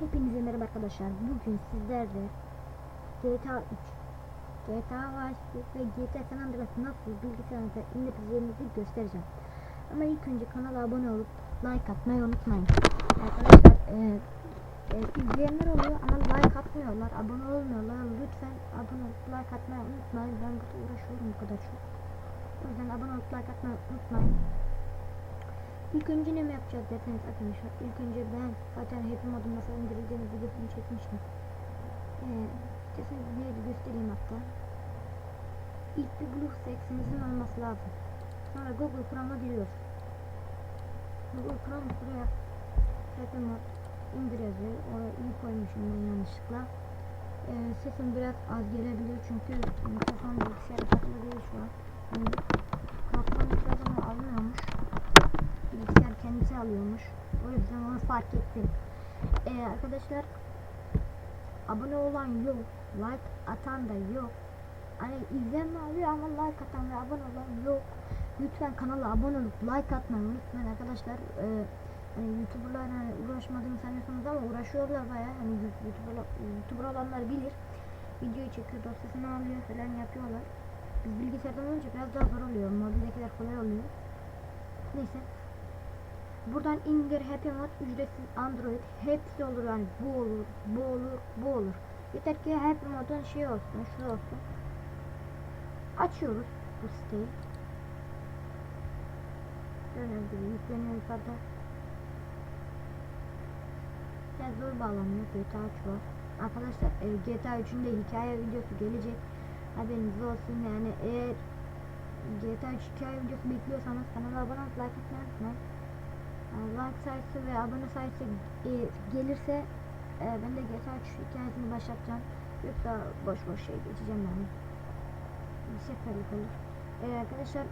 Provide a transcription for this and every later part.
Hepinize merhaba arkadaşlar. Bugün sizlerle GTA 3, GTA Vice ve GTA San Andreas nasıl bilgisayarınıza indireceğinizi göstereceğim. Ama ilk önce kanala abone olup like atmayı unutmayın. Arkadaşlar e, e, izleyenler oluyor ama like atmıyorlar, abone olmuyorlar. Lütfen abone olup like atmayı unutmayın. Ben burada uğraşıyorum bu kadar çok. O yüzden abone olup like atmayı unutmayın. İlk önce ne mi yapacağız derseniz arkadaşlar. İlk önce ben zaten Happy Mod'un nasıl indirildiğini videosunu çekmiştim. Ee, derseniz neydi göstereyim hatta. İlk bir Blue Sex'imizin olması lazım. Sonra Google Chrome'a giriyoruz. Google Chrome buraya Mod indir yazıyor. Oraya iyi koymuşum ben yanlışlıkla. Ee, sesim biraz az gelebilir çünkü mikrofon bilgisayara takılı değil şu an. Yani, mikrofonu almıyormuş alıyormuş. O yüzden onu fark ettim. Ee, arkadaşlar abone olan yok. Like atan da yok. Hani izlenme alıyor ama like atan ve abone olan yok. Lütfen kanala abone olup like atmayı unutmayın arkadaşlar. Ee, hani YouTuber'lar hani uğraşmadığını sanıyorsunuz ama uğraşıyorlar baya. Hani YouTuber, olanlar bilir. Videoyu çekiyor, dosyasını alıyor falan yapıyorlar. Biz bilgisayardan olunca biraz daha zor oluyor. Mobildekiler kolay oluyor. Neyse. Buradan indir Happy Mod ücretsiz Android hepsi olur yani bu olur bu olur bu olur. Yeter ki Happy Mod'un şey olsun şu olsun. Açıyoruz bu siteyi. Gördüğünüz gibi yükleniyor yukarıda. Biraz zor bağlanıyor GTA 3 var. Arkadaşlar e, GTA 3'ün de hikaye videosu gelecek. Haberiniz olsun yani eğer GTA 3 hikaye videosu bekliyorsanız kanala abone olup like atmayı unutmayın. Like sayısı ve abone sayısı e, gelirse e, ben de GTA 3 hikayesini başlatacağım. Yoksa boş boş şey geçeceğim yani. Bir seferlik olur. E, arkadaşlar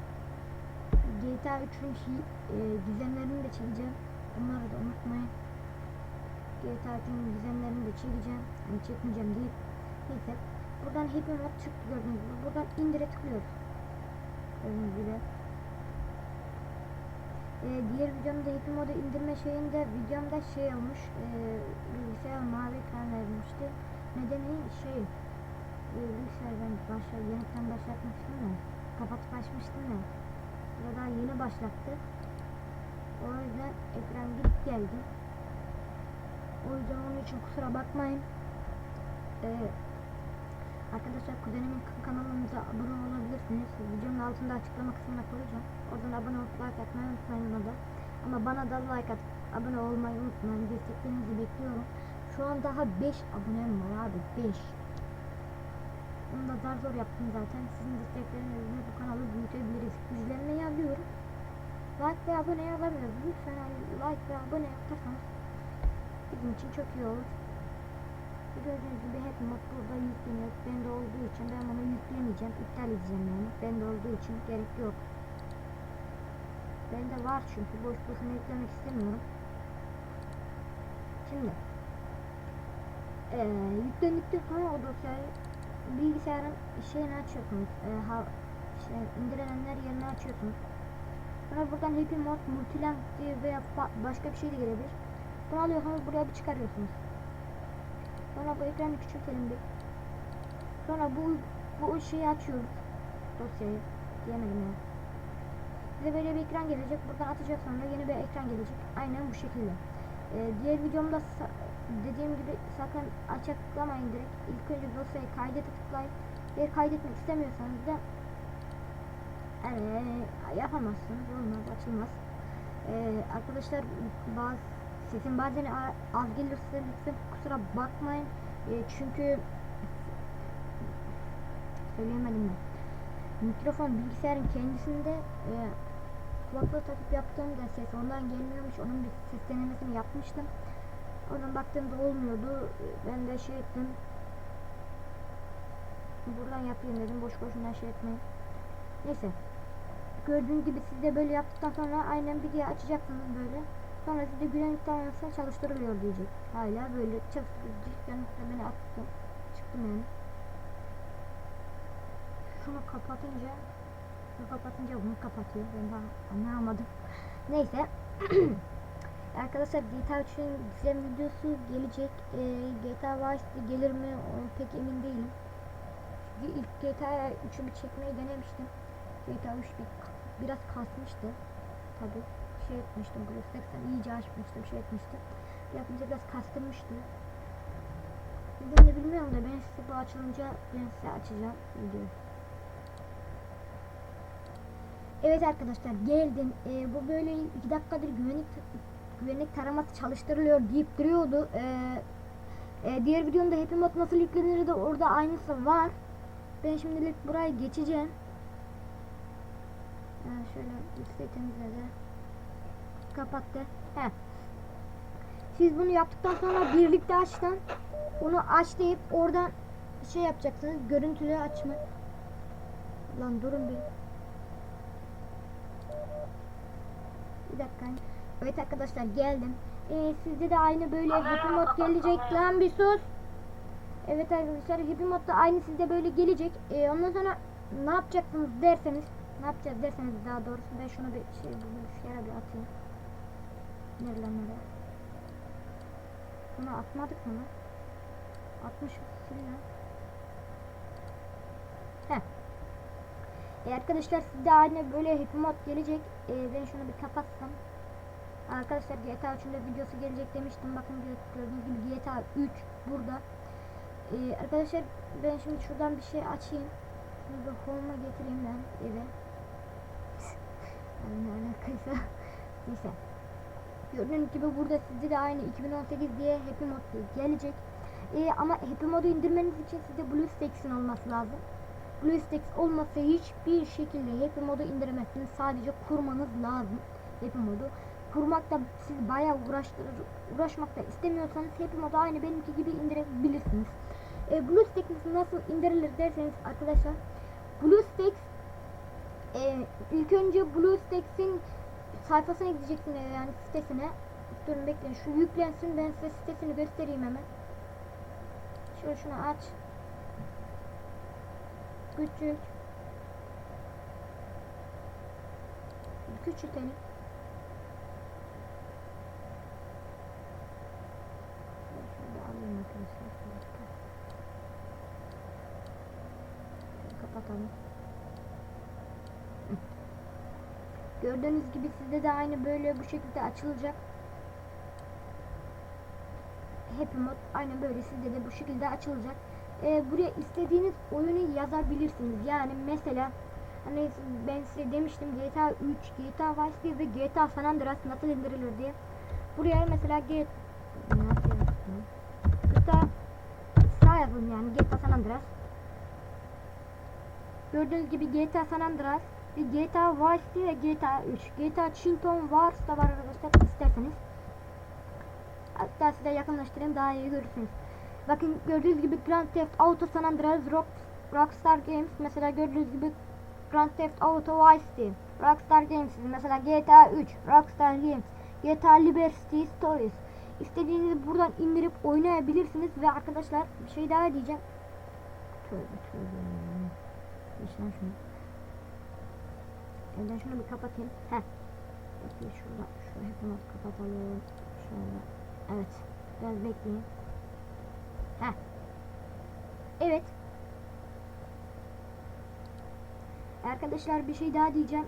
GTA 3'ün hi- e, de çekeceğim. Onları da unutmayın. GTA 3'ün gizemlerini de çekeceğim. Yani çekmeyeceğim değil. Neyse. Buradan Happy Mod çıktı gördüğünüz gibi. Buradan indire tıklıyoruz. Gördüğünüz gibi. Ee, diğer videomda Happy Mod'u indirme şeyinde videomda şey olmuş. E, bilgisayar mavi ekran vermişti. Nedeni şey e, bilgisayar ben başla, yeniden başlatmıştım da kapatıp açmıştım da ya daha yeni başlattı. O yüzden ekran gidip geldi. O yüzden onun için kusura bakmayın. Ee, arkadaşlar kuzenimin kanalımıza abone olabilirsiniz. Videonun altında açıklama kısmına koyacağım. Oradan abone olup like atmayı unutmayın da. Ama bana da like at, abone olmayı unutmayın. Desteklerinizi bekliyorum. Şu an daha 5 abonem var abi 5. Onu da zar zor yaptım zaten. Sizin desteklerinizle bu kanalı büyütebiliriz. İzlenmeyi alıyorum. Like ve abone alamıyoruz. Lütfen like ve abone yaparsanız bizim için çok iyi olur. Gördüğünüz gibi hep mod burada yükleniyor. Bende olduğu için ben bunu yüklemeyeceğim. iptal edeceğim yani. Bende olduğu için gerek yok. Bende var çünkü boş boşuna yüklemek istemiyorum. Şimdi eee yüklendikten sonra o dosyayı bilgisayarın şeyini açıyorsunuz. Eee ha, şey, indirilenler yerini açıyorsunuz. Sonra buradan Happy Mod, Multilang diye veya başka bir şey de gelebilir. Bunu alıyorsunuz buraya bir çıkarıyorsunuz. Sonra bu ekranı küçültelim bir. Sonra bu bu şeyi açıyoruz. Dosyayı. Diyemedim ya. Size böyle bir ekran gelecek. Buradan atacak sonra yeni bir ekran gelecek. Aynen bu şekilde. Ee, diğer videomda dediğim gibi sakın açıklamayın direkt. İlk önce dosyayı kaydete tıklayın. Eğer kaydetmek istemiyorsanız da yani yapamazsınız. Olmaz, açılmaz. Ee, arkadaşlar bazı sesim bazen az gelirse lütfen kusura bakmayın. Ee, çünkü söyleyemedim ben. Mikrofon bilgisayarın kendisinde e, kulaklığı takıp yaptığımda ses ondan gelmiyormuş. Onun bir ses denemesini yapmıştım. Oradan baktığımda olmuyordu. Ben de şey ettim. Buradan yapayım dedim. Boş boşuna şey etmeyin. Neyse. Gördüğünüz gibi siz de böyle yaptıktan sonra aynen bir diye açacaksınız böyle. Sonra size güvenlik davranışına çalıştırılıyor diyecek. Hala böyle çalıştırıcı. Ben beni attım. Çıktım yani. Şunu kapatınca şunu kapatınca bunu kapatıyor. Ben daha anlayamadım. Neyse. Arkadaşlar GTA 3'ün gizem videosu gelecek. Ee, GTA Vice gelir mi onu pek emin değilim. Çünkü ilk GTA 3'ü bir çekmeyi denemiştim. GTA 3 bir, biraz kasmıştı. Tabi şey etmiştim. Grafikten iyice açmıştım. Şey etmiştim. Yapınca biraz kastırmıştı. Ben de bilmiyorum da ben size bu açılınca ben size açacağım videoyu. Evet arkadaşlar geldim. Ee, bu böyle iki dakikadır güvenlik güvenlik taraması çalıştırılıyor deyip duruyordu. Ee, e, diğer videomda Happy Mod nasıl yüklenir de orada aynısı var. Ben şimdilik buraya geçeceğim. Ee, şöyle listeyi temizledi. Kapattı. He. Siz bunu yaptıktan sonra birlikte açtan onu aç deyip oradan şey yapacaksınız. Görüntülü açma. Lan durun bir. Bir dakika. Evet arkadaşlar geldim. Ee, sizde de aynı böyle Happy Mod gelecek. Lan bir sus. Evet arkadaşlar Happy Mod da aynı sizde böyle gelecek. Ee, ondan sonra ne yapacaksınız derseniz ne yapacağız derseniz daha doğrusu ben şunu bir şey bir yere bir atayım. Nerelere? Bunu atmadık mı? Atmışız lan. Heh. E arkadaşlar sizde aynı böyle Happy gelecek. E, ben şunu bir kapatsam. Arkadaşlar GTA 3'ün de videosu gelecek demiştim. Bakın gördüğünüz gibi GTA 3 burada. E, arkadaşlar ben şimdi şuradan bir şey açayım. Şunu da home'a getireyim ben eve. ne alakaysa. Neyse. Gördüğünüz gibi burada sizde de aynı 2018 diye Happy Mod gelecek. E, ama Happy Mod'u indirmeniz için sizde BlueStacks'in olması lazım. BlueStacks olmasa hiçbir şekilde Happy Mod'u indiremezsiniz. Sadece kurmanız lazım Happy Mod'u. Kurmakta siz bayağı uğraştırır, uğraşmakta istemiyorsanız Happy Mod'u aynı benimki gibi indirebilirsiniz. E, BlueStacks nasıl indirilir derseniz arkadaşlar BlueStacks e, ilk önce BlueStacks'in sayfasına gideceksiniz yani sitesine. Durun bekleyin şu yüklensin ben size sitesini göstereyim hemen. Şöyle şunu aç. Küçük. Küçültelim. Kapatalım. Gördüğünüz gibi sizde de aynı böyle bu şekilde açılacak. Happy Mod aynen böyle sizde de bu şekilde açılacak. Ee, buraya istediğiniz oyunu yazabilirsiniz. Yani mesela hani ben size demiştim GTA 3, GTA Vice City ve GTA San Andreas nasıl indirilir diye. Buraya mesela G nasıl yazdım? GTA sağ yani GTA San Andreas. Gördüğünüz gibi GTA San Andreas GTA Vice ve GTA 3. GTA Chilton Wars da var arkadaşlar isterseniz. Hatta size yakınlaştırayım daha iyi görürsünüz. Bakın gördüğünüz gibi Grand Theft Auto San Andreas Rock, Rockstar Games mesela gördüğünüz gibi Grand Theft Auto Vice City Rockstar Games mesela GTA 3 Rockstar Games GTA Liberty Stories İstediğinizi buradan indirip oynayabilirsiniz ve arkadaşlar bir şey daha diyeceğim. Tövbe tövbe. Geçen şunu. Elden şunu bir kapatayım. Heh. Bekleyin şurada. Şu hepimiz kapatalım. Şöyle. Evet. Biraz bekleyin. Heh. Evet. Arkadaşlar bir şey daha diyeceğim.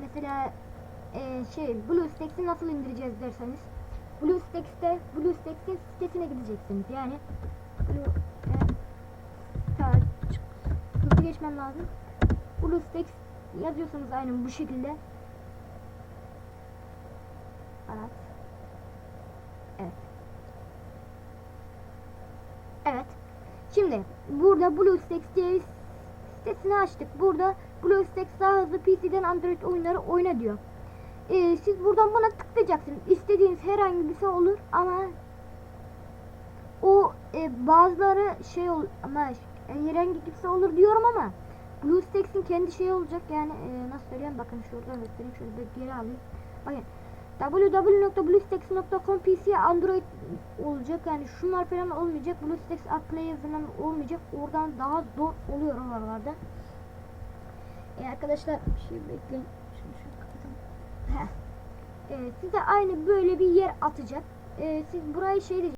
Mesela e, şey BlueStacks'i nasıl indireceğiz derseniz BlueStacks'te BlueStacks'in sitesine gideceksiniz. Yani Blue e, geçmem lazım. BlueStacks yazıyorsunuz aynen bu şekilde. Evet. Evet. Evet. Şimdi burada BlueStacks diye sitesini açtık. Burada BlueStacks daha hızlı PC'den Android oyunları oyna diyor. Ee, siz buradan buna tıklayacaksınız. İstediğiniz herhangi bir şey olur ama o e, bazıları şey ol ama herhangi bir şey olur diyorum ama BlueStacks'in kendi şeyi olacak yani e, nasıl söyleyeyim bakın şuradan göstereyim şöyle bir geri alayım. Bakın www.bluestacks.com PC Android olacak yani şunlar falan olmayacak BlueStacks App Player falan olmayacak oradan daha zor oluyor oralarda e arkadaşlar bir şey bekleyin şunu kapatalım Heh. e, size aynı böyle bir yer atacak. E, siz burayı şey diyeceksiniz.